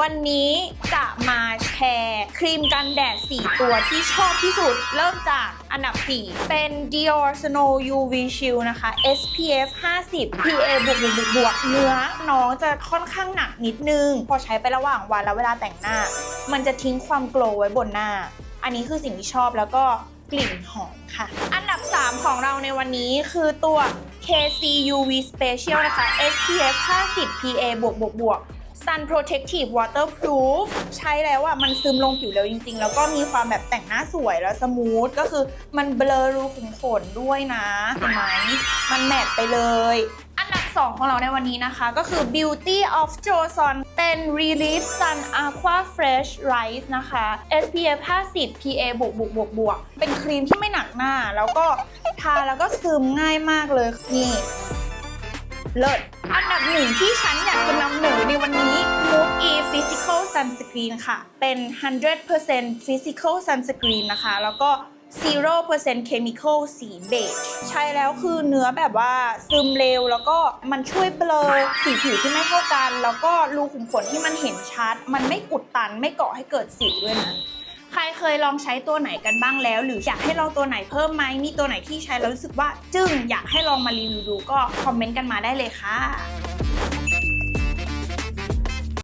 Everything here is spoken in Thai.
วันนี้จะมาแชร์ครีมกันแดด 4 ตัวที่ชอบที่สุด เริ่มจากอันดับ 4 เป็น Dior Snow UV Shield นะคะ SPF 50 PA บวกบวกบวกบวกเนื้อน้องจะค่อนข้างหนักนิดนึง พอใช้ไประหว่างวันแล้วเวลาแต่งหน้า มันจะทิ้งความโกลว์ไว้บนหน้า อันนี้คือสิ่งที่ชอบแล้วก็กลิ่นหอมค่ะ อันดับ 3 ของเราในวันนี้คือตัว KC UV Special นะคะ SPF 50 PA บวกบวกบวก Sun Protective Waterproof ใช้แล้วอะมันซึมลงผิวเร็วจริง ๆ แล้วก็มีความแบบแต่งหน้าสวยแล้วสมูท ก็คือมันเบลอรูขุมขนด้วยนะเห็นไหมมันแมทไปเลย อันดับ 2 ของเราในวันนี้นะคะ ก็คือ Beauty of Joseon เป็น Relief Sun Aqua Fresh Rice นะคะ SPF 50 PA บวกบวกบวกบวกเป็นครีมที่ไม่หนักหน้า แล้วก็ทาแล้วก็ซึมง่ายมากเลยนี่เลิศอันดับหนึ่งที่ฉันอยากจะนำเหนอ Sunscreen ค่ะ เป็น 100% Physical Sunscreen นะคะ แล้วก็ 0% Chemical สีเบจใช้แล้วคือเนื้อแบบว่าซึมเร็วแล้วก็มันช่วยเบลอสีผิวที่ไม่เท่ากัน แล้วก็รูขุมขนที่มันเห็นชัด มันไม่อุดตันไม่เกาะให้เกิดสิวด้วยนะใครเคยลองใช้ตัวไหนกันบ้างแล้ว หรืออยากให้ลองตัวไหนเพิ่มไหมมีตัวไหนที่ใช้แล้วรู้สึกว่า จึ้งอยากให้ลองมารีวิวดูก็คอมเมนต์กันมาได้เลยค่ะ